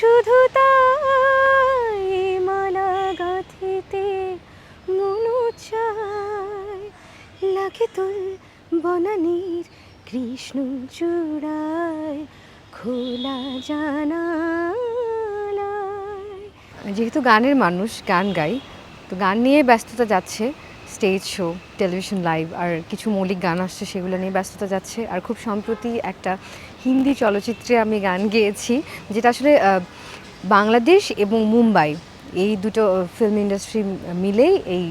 শুধু তাই মালা গাঁথিতে মনু চায় লাগে তোল কৃষ্ণ চূড়ায়, খোলা জানা যেহেতু গানের মানুষ, গান গাই, তো গান নিয়ে ব্যস্ততা যাচ্ছে স্টেজ শো টেলিভিশন লাইভ আর কিছু মৌলিক গান আসছে, সেগুলো নিয়ে ব্যস্ততা যাচ্ছে। আর খুব সম্প্রতি একটা হিন্দি চলচ্চিত্রে আমি গান গেয়েছি, যেটা আসলে বাংলাদেশ এবং মুম্বাই, এই দুটো ফিল্ম ইন্ডাস্ট্রি মিলেই এই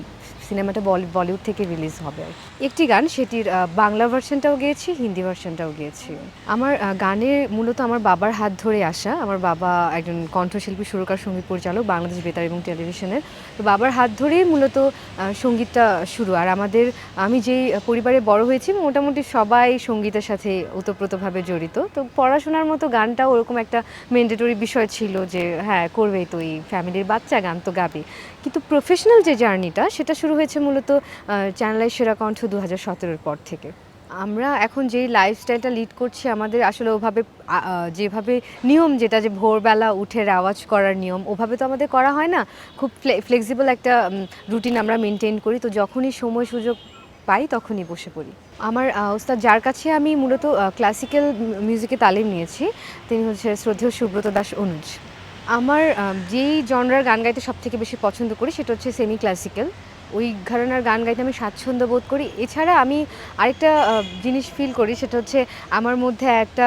সিনেমাটা বলি- বলিউড থেকে রিলিজ হবে একটি গান, সেটির বাংলা ভার্সনটাও গেয়েছি, হিন্দি ভার্সনটাও গেয়েছি। আমার গানের মূলত আমার বাবার হাত ধরে আসা, আমার বাবা একজন কণ্ঠশিল্পী, সুরকার, সংগীত পরিচালক, বাংলাদেশ বেতার এবং টেলিভিশনের। তো বাবার হাত ধরেই মূলত সঙ্গীতটা শুরু। আর আমাদের, আমি যেই পরিবারে বড় হয়েছি, মোটামুটি সবাই সঙ্গীতের সাথে ওতপ্রোতভাবে জড়িত। তো পড়াশোনার মতো গানটাও ওরকম একটা ম্যান্ডেটরি বিষয় ছিল যে হ্যাঁ করবেই তো এই ফ্যামিলির বাচ্চা, গান তো গাবে কিন্তু প্রফেশনাল যে জার্নিটা সেটা শুরু হয়েছে মূলত চ্যানেলাই সেরা কণ্ঠ দু হাজার পর থেকে। আমরা এখন যেই লাইফস্টাইলটা লিড করছি, আমাদের আসলে ওভাবে যেভাবে নিয়ম যেটা যে ভোরবেলা উঠে আওয়াজ করার নিয়ম, ওভাবে তো আমাদের করা হয় না। খুব ফ্লেক্সিবল একটা রুটিন আমরা মেনটেন করি। তো যখনই সময় সুযোগ পাই, তখনই বসে পড়ি। আমার ওস্তাদ, যার কাছে আমি মূলত ক্লাসিক্যাল মিউজিকে তালিম নিয়েছি, তিনি হচ্ছে শ্রদ্ধেয় সুব্রত দাস অনুজ। আমার যেই জনরার গান গাইতে সব থেকে বেশি পছন্দ করি, সেটা হচ্ছে সেমি ক্লাসিক্যাল ওই ঘরানার গান গাইতে আমি স্বাচ্ছন্দ্য বোধ করি। এছাড়া আমি আরেকটা জিনিস ফিল করি, সেটা হচ্ছে আমার মধ্যে একটা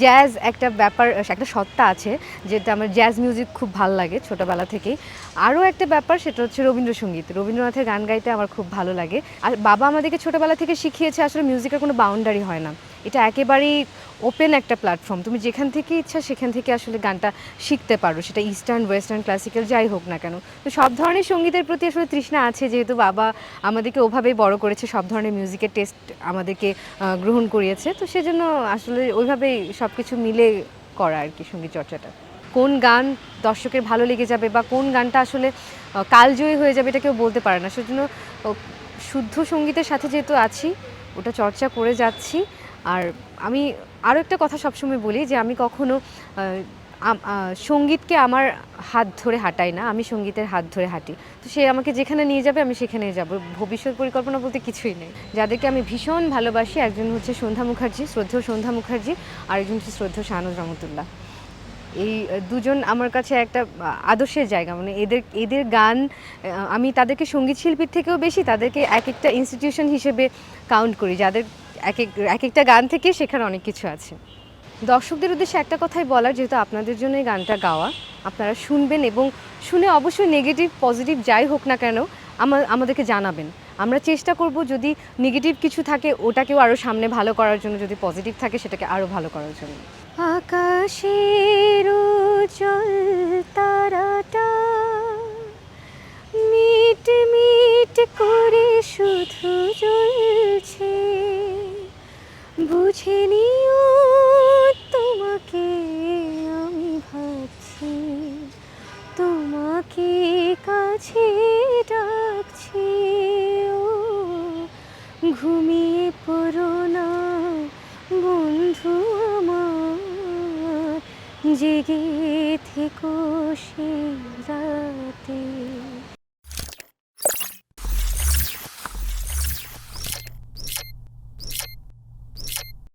জ্যাজ একটা ব্যাপার, একটা সত্তা আছে, যেটা আমার জ্যাজ মিউজিক খুব ভালো লাগে ছোটোবেলা থেকেই। আরও একটা ব্যাপার, সেটা হচ্ছে রবীন্দ্রসঙ্গীত। রবীন্দ্রনাথের গান গাইতে আমার খুব ভালো লাগে। আর বাবা আমাদেরকে ছোটোবেলা থেকে শিখিয়েছে, আসলে মিউজিকের কোনো বাউন্ডারি হয় না। এটা একেবারেই ওপেন একটা প্ল্যাটফর্ম তুমি যেখান থেকে ইচ্ছা সেখান থেকে আসলে গানটা শিখতে পারো। সেটা ইস্টার্ন ওয়েস্টার্ন ক্লাসিক্যাল যাই হোক না কেন। তো সব ধরনের সঙ্গীতের প্রতি আসলে তৃষ্ণা আছে। যেহেতু বাবা আমাদেরকে ওভাবেই বড় করেছে, সব ধরনের মিউজিকের টেস্ট আমাদেরকে গ্রহণ করিয়েছে। তো সেজন্য আসলে ওইভাবেই সব কিছু মিলে করা আর কি সংগীত চর্চাটা। কোন গান দর্শকের ভালো লেগে যাবে বা কোন গানটা আসলে কালজয়ী হয়ে যাবে এটা কেউ বলতে পারে না। সেজন্য শুদ্ধ সঙ্গীতের সাথে যেহেতু আছি, ওটা চর্চা করে যাচ্ছি। আর আমি আরও একটা কথা সবসময় বলি যে আমি কখনো সঙ্গীতকে আমার হাত ধরে হাঁটাই না, আমি সঙ্গীতের হাত ধরে হাঁটি। তো সে আমাকে যেখানে নিয়ে যাবে আমি সেখানে যাব। ভবিষ্যৎ পরিকল্পনা বলতে কিছুই নেই। যাদেরকে আমি ভীষণ ভালোবাসি, একজন হচ্ছে সন্ধ্যা মুখার্জি, শ্রদ্ধেয় সন্ধ্যা মুখার্জি, আর একজন হচ্ছে শ্রদ্ধেয় শাহনুজ রহমতুল্লাহ। এই দুজন আমার কাছে একটা আদর্শের জায়গা। মানে এদের এদের গান আমি তাদেরকে সংগীত শিল্পীর থেকেও বেশি তাদেরকে এক একটা ইনস্টিটিউশন হিসেবে কাউন্ট করি। যাদের এক এক এক একটা গান থেকে শেখার অনেক কিছু আছে। দর্শকদের উদ্দেশ্যে একটা কথাই বলার, যেহেতু আপনাদের জন্য এই গানটা গাওয়া, আপনারা শুনবেন এবং শুনে অবশ্যই নেগেটিভ পজিটিভ যাই হোক না কেন, আমা- আমাদেরকে জানাবেন। আমরা চেষ্টা করব যদি নেগেটিভ কিছু থাকে, ওটাকেও আরও সামনে ভালো করার জন্য, যদি পজিটিভ থাকে, সেটাকে আরও ভালো করার জন্য। আকাশের তারাটা বুঝে নিও তোমাকে আমি ভাবছি, তোমাকে কাছে ডাকছি ঘুমিয়ে পড়ো না, বন্ধু আমার, জেগে থেকো সে রাতে।